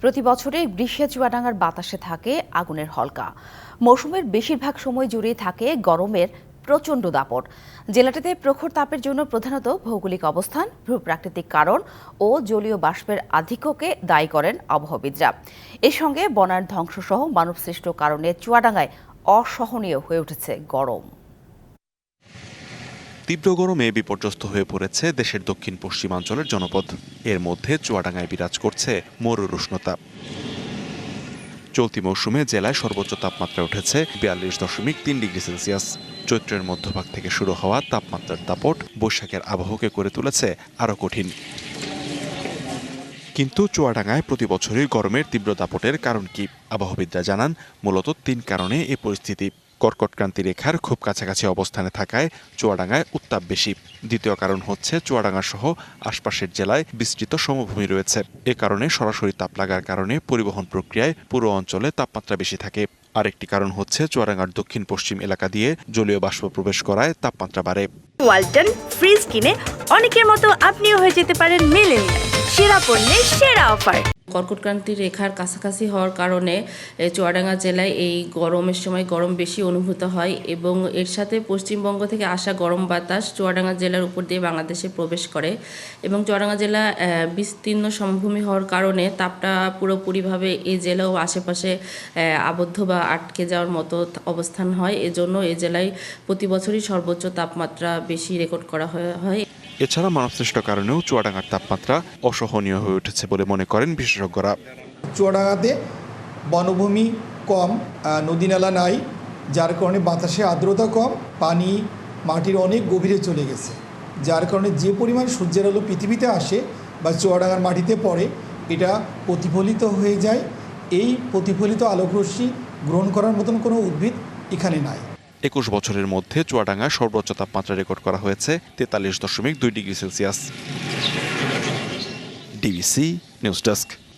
প্রতি বছরে গ্রীষ্মে চুয়াডাঙ্গার বাতাসে থাকে আগুনের হলকা। মৌসুমের বেশিরভাগ সময় জুড়েই থাকে গরমের প্রচণ্ড দাপট। জেলাটিতে প্রখর তাপের জন্য প্রধানত ভৌগোলিক অবস্থান, ভূপ্রাকৃতিক কারণ ও জলীয় বাষ্পের আধিক্যকে দায়ী করেন আবহাওয়াবিদরা এর সঙ্গে বনার ধ্বংসসহ মানবসৃষ্ট কারণে চুয়াডাঙ্গায় অসহনীয় হয়ে উঠেছে গরম। তীব্র গরমে বিপর্যস্ত হয়ে পড়েছে দেশের দক্ষিণ পশ্চিমাঞ্চলের জনপদ। এর মধ্যে চুয়াডাঙ্গায় বিরাজ করছে মরুর উষ্ণতা। চলতি মৌসুমে জেলায় সর্বোচ্চ তাপমাত্রা উঠেছে বিয়াল্লিশ দশমিক তিন ডিগ্রি সেলসিয়াস। চৈত্রের মধ্যভাগ থেকে শুরু হওয়া তাপমাত্রার দাপট বৈশাখের আবহকে করে তুলেছে আরও কঠিন। কিন্তু চুয়াডাঙ্গায় প্রতি বছরই গরমের তীব্র দাপটের কারণ কি? আবহাওয়াবিদরা জানান, মূলত তিন কারণে এই পরিস্থিতি। কর্কটক্রান্তি রেখার খুব কাছাকাছি অবস্থানে থাকায় চুয়াডাঙ্গায় উত্তাপ বেশি। দ্বিতীয় কারণ হচ্ছে চুয়াডাঙ্গা সহ আশপাশের জেলায় বিস্তৃত সমভূমি রয়েছে। এ কারণে সরাসরি তাপ লাগার কারণে পরিবহন প্রক্রিয়ায় পুরো অঞ্চলে তাপমাত্রা বেশি থাকে। আরেকটি কারণ হচ্ছে চুয়াডাঙ্গার দক্ষিণ পশ্চিম এলাকা দিয়ে জলীয় বাষ্প প্রবেশ করায় তাপমাত্রা বাড়ে। ওয়ালটন, ফ্রিজ কিনে অনেকের মতো আপনিও হয়ে যেতে পারেন মেলেনিয়া সেরা পণ্যের সেরা অফার। কর্কটক্রান্তি রেখার কাছাকাছি হওয়ার কারণে চুয়াডাঙ্গা জেলায় এই গরমের সময় গরম বেশি অনুভূত হয় এবং এর সাথে পশ্চিমবঙ্গ থেকে আসা গরম বাতাস চুয়াডাঙ্গা জেলার উপর দিয়ে বাংলাদেশে প্রবেশ করে এবং চুয়াডাঙ্গা জেলা বিস্তীর্ণ সমভূমি হওয়ার কারণে তাপটা পুরোপুরিভাবে এই জেলা ও আশেপাশে আবদ্ধ বা আটকে যাওয়ার মতো অবস্থান হয়। এজন্য এ জেলায় প্রতি বছরই সর্বোচ্চ তাপমাত্রা বেশি রেকর্ড করা হয়। এছাড়া মানবসৃষ্ট কারণেও চুয়াডাঙ্গার তাপমাত্রা অসহনীয় হয়ে উঠেছে বলে মনে করেন বিশেষজ্ঞরা। চুয়াডাঙ্গাতে বনভূমি কম আহ, নদীনালা নাই যার কারণে বাতাসে আর্দ্রতা কম পানি মাটির অনেক গভীরে চলে গেছে। যার কারণে যে পরিমাণ সূর্যের আলো পৃথিবীতে আসে বা চুয়াডাঙ্গার মাটিতে পড়ে এটা প্রতিফলিত হয়ে যায়। এই প্রতিফলিত আলোকরশ্মি গ্রহণ করার মতন কোনো উদ্ভিদ এখানে নাই। একুশ বছরের মধ্যে চুয়াডাঙ্গায় সর্বোচ্চ তাপমাত্রা রেকর্ড করা হয়েছে তেতাল্লিশ দশমিক দুই degree Celsius. DBC news desk.